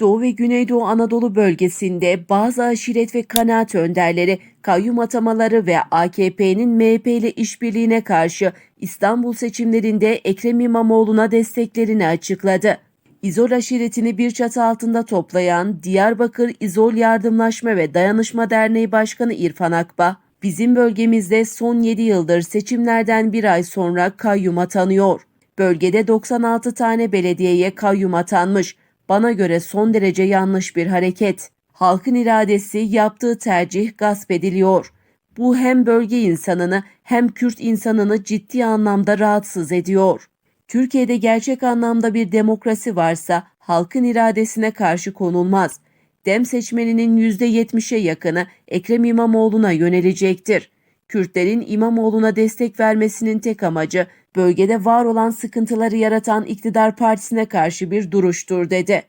Doğu ve Güneydoğu Anadolu bölgesinde bazı aşiret ve kanaat önderleri kayyum atamaları ve AKP'nin MHP ile işbirliğine karşı İstanbul seçimlerinde Ekrem İmamoğlu'na desteklerini açıkladı. İzol aşiretini bir çatı altında toplayan Diyarbakır İzol Yardımlaşma ve Dayanışma Derneği Başkanı İrfan Akba, bizim bölgemizde son 7 yıldır seçimlerden bir ay sonra kayyum atanıyor. Bölgede 96 tane belediyeye kayyum atanmış. Bana göre son derece yanlış bir hareket. Halkın iradesi yaptığı tercih gasp ediliyor. Bu hem bölge insanını hem Kürt insanını ciddi anlamda rahatsız ediyor. Türkiye'de gerçek anlamda bir demokrasi varsa halkın iradesine karşı konulmaz. Dem seçmeninin %70'e yakını Ekrem İmamoğlu'na yönelecektir. Kürtlerin İmamoğlu'na destek vermesinin tek amacı bölgede var olan sıkıntıları yaratan iktidar partisine karşı bir duruştur dedi.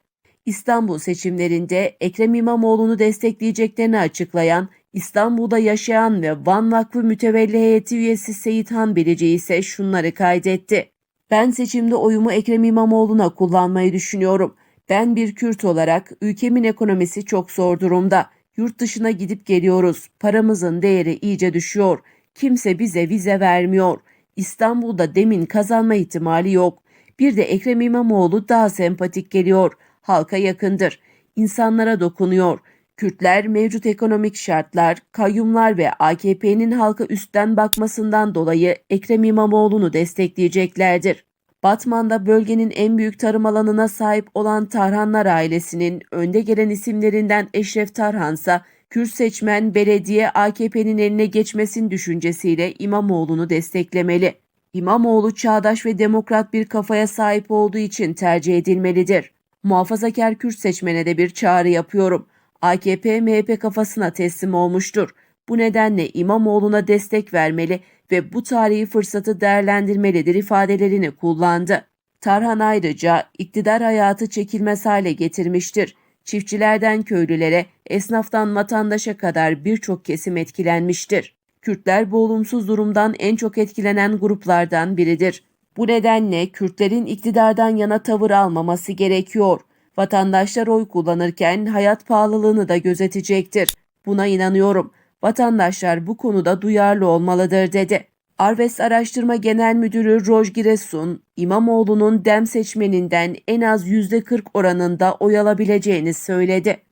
İstanbul seçimlerinde Ekrem İmamoğlu'nu destekleyeceklerini açıklayan İstanbul'da yaşayan ve Van Vakfı Mütevelli Heyeti üyesi Seyit Han Bilici ise şunları kaydetti. Ben seçimde oyumu Ekrem İmamoğlu'na kullanmayı düşünüyorum. Ben bir Kürt olarak ülkemin ekonomisi çok zor durumda. Yurt dışına gidip geliyoruz. Paramızın değeri iyice düşüyor. Kimse bize vize vermiyor. İstanbul'da demin kazanma ihtimali yok. Bir de Ekrem İmamoğlu daha sempatik geliyor. Halka yakındır. İnsanlara dokunuyor. Kürtler mevcut ekonomik şartlar, kayyumlar ve AKP'nin halka üstten bakmasından dolayı Ekrem İmamoğlu'nu destekleyeceklerdir. Batman'da bölgenin en büyük tarım alanına sahip olan Tarhanlar ailesinin önde gelen isimlerinden Eşref Tarhansa, Kürt seçmen belediye AKP'nin eline geçmesin düşüncesiyle İmamoğlu'nu desteklemeli. İmamoğlu çağdaş ve demokrat bir kafaya sahip olduğu için tercih edilmelidir. Muhafazakar Kürt seçmene de bir çağrı yapıyorum. AKP MHP kafasına teslim olmuştur. Bu nedenle İmamoğlu'na destek vermeli ve bu tarihi fırsatı değerlendirmelidir ifadelerini kullandı. Tarhan ayrıca iktidar hayatı çekilmez hale getirmiştir. Çiftçilerden köylülere, esnaftan vatandaşa kadar birçok kesim etkilenmiştir. Kürtler bu olumsuz durumdan en çok etkilenen gruplardan biridir. Bu nedenle Kürtlerin iktidardan yana tavır almaması gerekiyor. Vatandaşlar oy kullanırken hayat pahalılığını da gözetecektir. Buna inanıyorum. Vatandaşlar bu konuda duyarlı olmalıdır dedi. Arves Araştırma Genel Müdürü Roj Giresun, İmamoğlu'nun dem seçmeninden en az %40 oranında oy alabileceğini söyledi.